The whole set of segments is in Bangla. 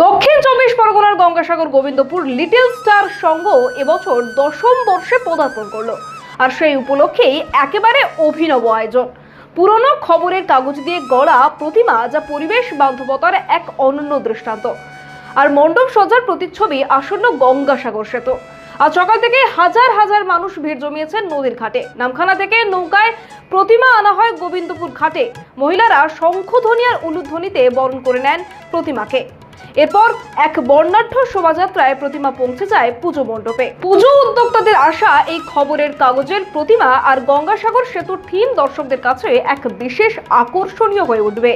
দক্ষিণ চব্বিশ পরগনার গঙ্গাসাগর গোবিন্দপুর লিটল স্টার সংঘ এবছর দশম বর্ষে পদার্পণ করল। আর সেই উপলক্ষেই একেবারে অভিনব আয়োজন। পুরনো খবরের কাগজ দিয়ে গড়া প্রতিমা যা পরিবেশ বান্ধবতার এক অনন্য দৃষ্টান্ত। আর মণ্ডপ সজ্জার প্রতিচ্ছবি আসন্ন গঙ্গাসাগর সেতু। আজ সকাল থেকে হাজার হাজার মানুষ ভিড় জমিয়েছেন নদীর ঘাটে। নামখানা থেকে নৌকায় প্রতিমা আনা হয় গোবিন্দপুর ঘাটে। মহিলারা শঙ্খধ্বনি আর উলুধ্বনিতে বরণ করে নেন প্রতিমাকে। এরপর এক বর্ণাঢ্য শোভাযাত্রায় প্রতিমা পৌঁছে যায় পুজো মণ্ডপে। পুজো উদ্যোক্তাদের আশা, এই খবরের কাগজের প্রতিমা আর গঙ্গাসাগর সেতুর থিম দর্শকদের কাছে এক বিশেষ আকর্ষণীয় হয়ে উঠবে।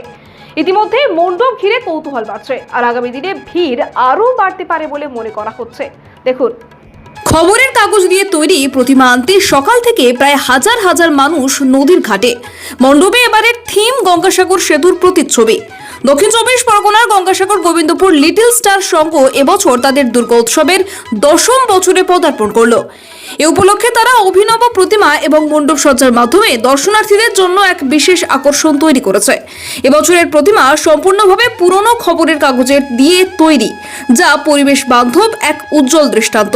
ইতিমধ্যে মণ্ডপ ঘিরে কৌতূহল বাড়ছে, আর আগামী দিনে ভিড় আরও বাড়তে পারে বলে মনে করা হচ্ছে। দেখুন। খবরের কাগজ দিয়ে তৈরি প্রতিমা আনতে সকাল থেকে প্রায় হাজার হাজার মানুষ নদীর ঘাটে। মণ্ডপে এবারের থিম গঙ্গাসাগর সেতুর প্রতিচ্ছবি। দক্ষিণ চব্বিশ পরগনার গঙ্গাসাগর, গোবিন্দপুর, লিটল স্টার সংঘ এবছর তাদের দুর্গা উৎসবের দশম বছরে পদার্পণ করল। এ উপলক্ষে তারা অভিনব প্রতিমা এবং মণ্ডপ সজ্জার মাধ্যমে দর্শনার্থীদের জন্য এক বিশেষ আকর্ষণ তৈরি করেছে। এবছরের প্রতিমা সম্পূর্ণভাবে পুরনো খবরের কাগজের দিয়ে তৈরি, যা পরিবেশ বান্ধব এক উজ্জ্বল দৃষ্টান্ত।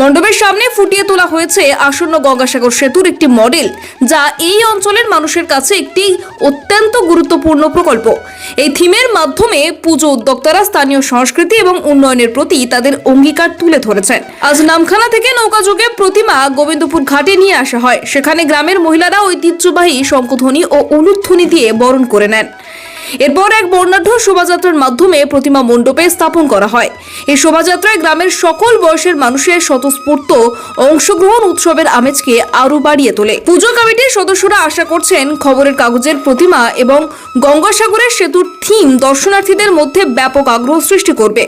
মণ্ডপের সামনে ফুটিয়ে তোলা হয়েছে আসন্ন গঙ্গাসাগর সেতুর একটি মডেল, যা এই অঞ্চলের মানুষের কাছে একটি অত্যন্ত গুরুত্বপূর্ণ প্রকল্প। এই থিমের মাধ্যমে পুজো উদ্যোক্তারা স্থানীয় সংস্কৃতি এবং উন্নয়নের প্রতি তাদের অঙ্গীকার তুলে ধরেছেন। আজ নামখানা থেকে নৌকাযোগে প্রতিমা গোবিন্দপুর ঘাটে নিয়ে আসা হয়। সেখানে গ্রামের মহিলারা ঐতিহ্যবাহী শঙ্কধ্বনি ও উলুধ্বনি দিয়ে বরণ করে নেন। এরপর এক বর্ণাঢ্য শোভাযাত্রার মাধ্যমে প্রতিমা মণ্ডপে স্থাপন করা হয়। এই শোভাযাত্রায় গ্রামের সকল বয়সের মানুষের স্বতঃস্ফূর্ত অংশগ্রহণ উৎসবের আমেজকে আরও বাড়িয়ে তোলে। পুজো কমিটির সদস্যরা আশা করছেন খবরের কাগজের প্রতিমা এবং গঙ্গাসাগরের সেতুর থিম দর্শনার্থীদের মধ্যে ব্যাপক আগ্রহ সৃষ্টি করবে।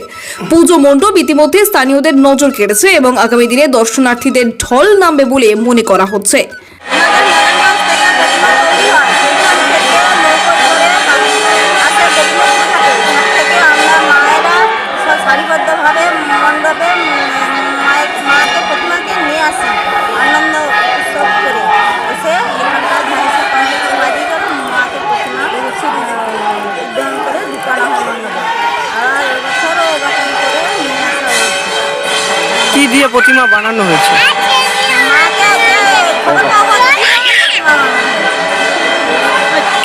পুজো মণ্ডপ ইতিমধ্যে স্থানীয়দের নজর কেড়েছে এবং আগামী দিনে দর্শনার্থীদের ঢল নামবে বলে মনে করা হচ্ছে। কি দিয়ে প্রতিমা বানানো হয়েছে?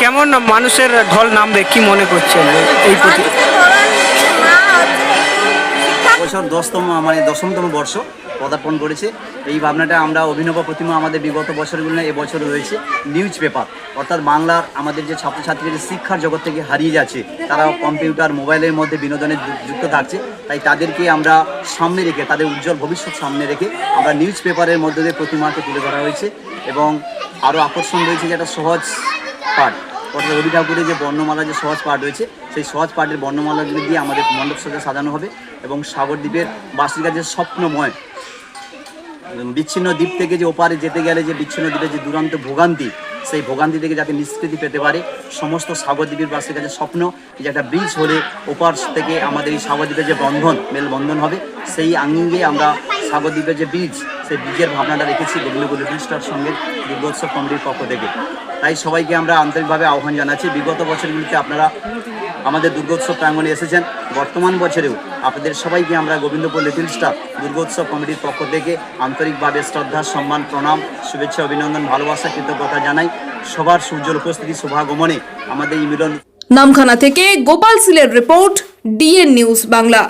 কেমন মানুষের ঢল নামবে, কি মনে করছেন এই প্রতি বছর দশতম মানে দশমতম বর্ষ পদার্পণ করেছে। এই ভাবনাটা আমরা অভিনব প্রতিমা আমাদের বিগত বছরগুলো এবছর রয়েছে। নিউজ পেপার, অর্থাৎ বাংলার আমাদের যে ছাত্রছাত্রীদের শিক্ষার জগৎ থেকে হারিয়ে যাচ্ছে তারা কম্পিউটার, মোবাইলের মধ্যে বিনোদনে যুক্ত থাকছে। তাই তাদেরকে আমরা সামনে রেখে, তাদের উজ্জ্বল ভবিষ্যৎ সামনে রেখে আমরা নিউজ পেপারের মধ্যে দিয়ে প্রতিমাকে তুলে ধরা হয়েছে এবং আরও আকর্ষণ রয়েছে যে একটা সহজ পাঠ। অর্থাৎ রবি ঠাকুরের যে বর্ণমালা যে সহজ পাঠ রয়েছে, সেই সহজ পাঠের বর্ণমালাগুলি দিয়ে আমাদের মণ্ডপ সজ্জা সাজানো হবে এবং সাগরদ্বীপের বাসিকা যে স্বপ্নময় বিচ্ছিন্ন দ্বীপ থেকে যে ওপারে যেতে গেলে যে বিচ্ছিন্ন দ্বীপের যে দুরান্ত ভোগান্তি সেই ভোগান্তি থেকে যাতে নিষ্কৃতি পেতে পারে। সমস্ত সাগরদ্বীপের বাসের কাছে স্বপ্ন যে একটা ব্রিজ হলে ওপার থেকে আমাদের এই সাগরদ্বীপের যে বন্ধন, মেলবন্ধন হবে, সেই আঙ্গিঙ্গে আমরা সাগরদ্বীপের যে ব্রিজ সেই ব্রিজের ভাবনাটা রেখেছি গোবিন্দপুর ব্রিজটার সঙ্গে দুর্গোৎসব কমিটির পক্ষ থেকে। তাই সবাইকে আমরা আন্তরিকভাবে আহ্বান জানাচ্ছি। বিগত বছরগুলিতে আপনারা আমাদের দুর্গোৎসব প্রাঙ্গনে এসেছেন। বর্তমান বছরেও আপনাদের সবাইকে আমরা গোবিন্দপুর লিটিল স্টাফ দুর্গোৎসব কমিটির পক্ষ থেকে আন্তরিকভাবে শ্রদ্ধা, সম্মান, প্রণাম, শুভেচ্ছা, অভিনন্দন, ভালোবাসা, কৃতজ্ঞতা জানাই। সবার সূর্যের উপস্থিতি শুভাগমনে আমাদের এই মিলন নামখানা থেকে গোপাল সিলের রিপোর্ট ডিএন নিউজ বাংলা।